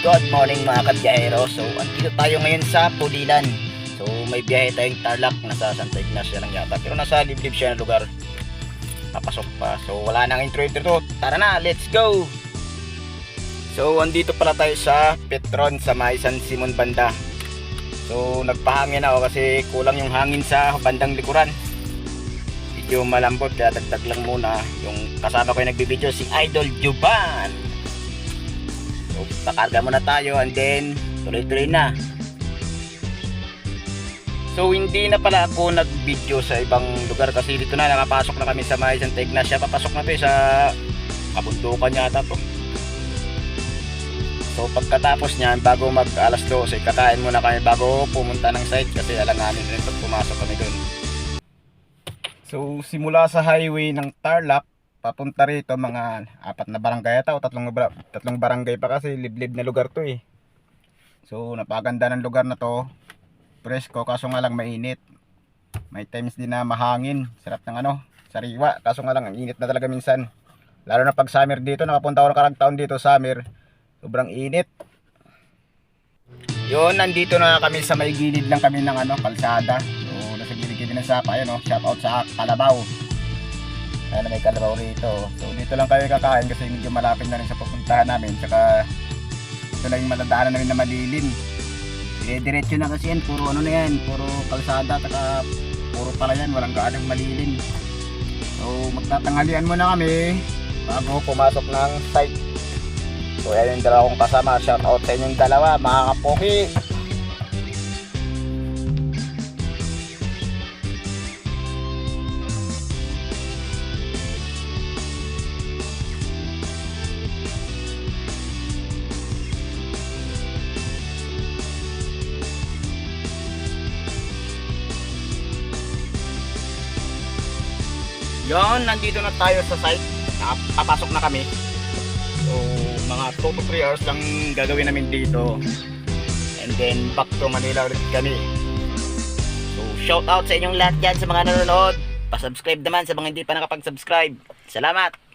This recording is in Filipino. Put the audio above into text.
Good morning mga kabiyahero. So, andito tayo ngayon sa Pulilan. So, may biyahe tayong Tarlac. Nasa Santa Ignacia lang yata. Pero nasa liblib siya na lugar. Papasok pa. So, wala nang intro intro. Tara na, let's go! So, andito pala tayo sa Petron sa may San Simon Banda. So, nagpahangin ako kasi kulang yung hangin sa bandang likuran. Medyo malambot kaya dagdag lang muna. Yung kasama ko yung nagbibideo si Idol Juban. Pakarga muna tayo and then tuloy-tuloy na. So, hindi na pala ako nag-video sa ibang lugar kasi dito na nakapasok na kami sa may Santa Ignacia. Papasok na to eh, sa kabundukan yata to. So, pagkatapos niyan, bago mag alas 12, kakain muna kami bago pumunta ng site kasi alanganin rin pag pumasok kami doon. So, simula sa highway ng Tarlac, papunta rito mga apat na barangay ata o tatlong, tatlong barangay pa kasi liblib na lugar to eh. So napaganda ng lugar na to. Presko kaso nga lang mainit. May times din na mahangin. Sarap ng ano, sariwa. Kaso nga lang ang init na talaga minsan. Lalo na pag summer dito, nakapunta ako ng karang taon dito summer. Sobrang init. Yun, nandito na kami sa may gilid lang kami ng ano, kalsada. So, nasa gilid-gilid ng sapa, yun oh, shout out sa Kalabaw. Ayan, may kalabaw rito. So, dito lang kami kakain kasi medyo malapit na rin sa pupuntahan namin. Tsaka, ito na yung matadaanan namin na malilin. Eh, diretso na kasi yan. Puro ano na yan. Puro kalsada. Tsaka, puro pala yan. Walang gaanong malilin. So, magtatanghalian muna kami bago pumasok ng site. So, ayan yung dalawa kong kasama. Shout out sa inyong dalawa, mga kapoki. Yon, nandito na tayo sa site. Nakapasok na kami. So, mga 2 to 3 hours lang gagawin namin dito. And then, back to Manila ulit kami. So, shout out sa inyong lahat dyan sa mga nanonood. Pa-subscribe naman sa mga hindi pa nakapag-subscribe. Salamat!